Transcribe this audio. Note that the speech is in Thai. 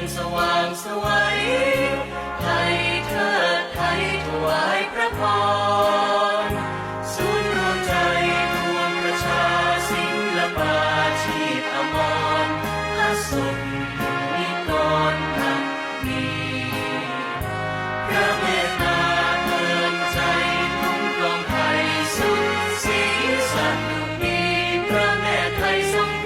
งสว่างสวัยไทยเธอไทยถวายพระพรศูนย์รวมใจรวมประชาศิลปาชีพอมรพระสุขมีกรนักดีพระเมตตาเตือนใจพุ่งกรองไทยสุขสีสันมีพระแม่ไทยทรง